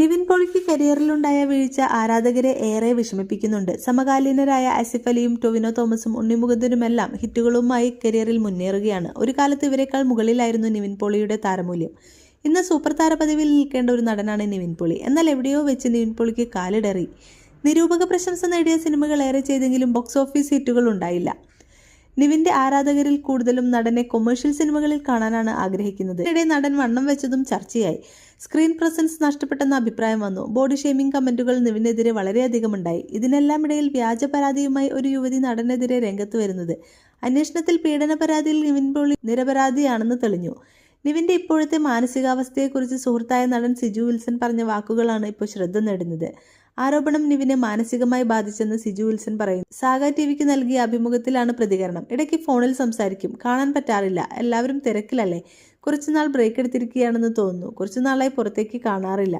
നിവിൻ പോളിക്ക് കരിയറിലുണ്ടായ വീഴ്ച ആരാധകരെ ഏറെ വിഷമിപ്പിക്കുന്നുണ്ട്. സമകാലീനരായ അസിഫ് അലിയും ടൊവിനോ തോമസും ഉണ്ണിമുഖത്തിനുമെല്ലാം ഹിറ്റുകളുമായി കരിയറിൽ മുന്നേറുകയാണ്. ഒരു കാലത്ത് ഇവരെക്കാൾ മുകളിലായിരുന്നു നിവിൻ പോളിയുടെ താരമൂല്യം. ഇന്ന് സൂപ്പർ താര പദവിയിൽ നിൽക്കേണ്ട ഒരു നടനാണ് നിവിൻ പോളി. എന്നാൽ എവിടെയോ വെച്ച് നിവിൻ പോളിക്ക് കാലിടറി. നിരൂപക പ്രശംസ നേടിയ സിനിമകൾ ഏറെ ചെയ്തെങ്കിലും ബോക്സ് ഓഫീസ് ഹിറ്റുകൾ ഉണ്ടായില്ല. നിവിന്റെ ആരാധകരിൽ കൂടുതലും നടനെ കൊമേഴ്ഷ്യൽ സിനിമകളിൽ കാണാനാണ് ആഗ്രഹിക്കുന്നത്. ഇതിനിടെ നടൻ വണ്ണം വെച്ചതും ചർച്ചയായി. സ്ക്രീൻ പ്രസൻസ് നഷ്ടപ്പെട്ടെന്ന അഭിപ്രായം വന്നു. ബോഡി ഷെയ്മിംഗ് കമന്റുകൾ നിവിനെതിരെ വളരെയധികം ഉണ്ടായി. ഇതിനെല്ലാം ഇടയിൽ വ്യാജ പരാതിയുമായി ഒരു യുവതി നടനെതിരെ രംഗത്ത് വരുന്നത്. അന്വേഷണത്തിൽ പീഡന പരാതിയിൽ നിവിൻ പോളി നിരപരാധിയാണെന്ന് തെളിഞ്ഞു. നിവിന്റെ ഇപ്പോഴത്തെ മാനസികാവസ്ഥയെക്കുറിച്ച് സുഹൃത്തായ നടൻ സിജു വിൽസൺ പറഞ്ഞ വാക്കുകളാണ് ഇപ്പോൾ ശ്രദ്ധ നേടുന്നത്. ആരോപണം നിവിനെ മാനസികമായി ബാധിച്ചെന്ന് സിജു വിൽസൺ പറയുന്നു. സാഗ ടിവിക്ക് നൽകിയ അഭിമുഖത്തിലാണ് പ്രതികരണം. ഇടയ്ക്ക് ഫോണിൽ സംസാരിക്കും. കാണാൻ പറ്റാറില്ല. എല്ലാവരും തിരക്കിലല്ലേ? കുറച്ചുനാൾ ബ്രേക്ക് എടുത്തിരിക്കുകയാണെന്ന് തോന്നുന്നു. കുറച്ചുനാളായി പുറത്തേക്ക് കാണാറില്ല.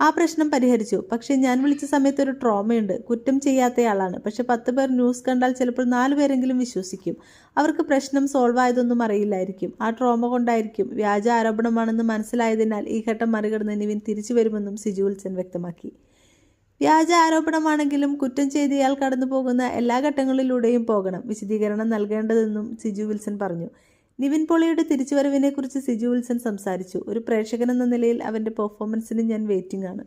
ആ പ്രശ്നം പരിഹരിച്ചു. പക്ഷേ ഞാൻ വിളിച്ച സമയത്ത് ഒരു ട്രോമയുണ്ട്. കുറ്റം ചെയ്യാത്തയാളാണ്. പക്ഷെ പത്ത് പേർ ന്യൂസ് കണ്ടാൽ ചിലപ്പോൾ നാല് പേരെങ്കിലും വിശ്വസിക്കും. അവർക്ക് പ്രശ്നം സോൾവ് ആയതൊന്നും അറിയില്ലായിരിക്കും. ആ ട്രോമ കൊണ്ടായിരിക്കും. വ്യാജ ആരോപണമാണെന്ന് മനസ്സിലായതിനാൽ ഈ ഘട്ടം മറികടന്ന് നിവിൻ തിരിച്ചു വരുമെന്നും സിജു വിൽസൺ വ്യക്തമാക്കി. വ്യാജ ആരോപണമാണെങ്കിലും കുറ്റം ചെയ്തയാൾ കടന്നു പോകുന്ന എല്ലാ ഘട്ടങ്ങളിലൂടെയും പോകണം. വിശദീകരണം നൽകേണ്ടതെന്നും സിജു വിൽസൺ പറഞ്ഞു. നിവിൻ പോളിയുടെ തിരിച്ചുവരവിനെക്കുറിച്ച് സിജു വിൽസൺ സംസാരിച്ചു. ഒരു പ്രേക്ഷകനെന്ന നിലയിൽ അവന്റെ പെർഫോമൻസിന് ഞാൻ വെയിറ്റിംഗ് ആണ്.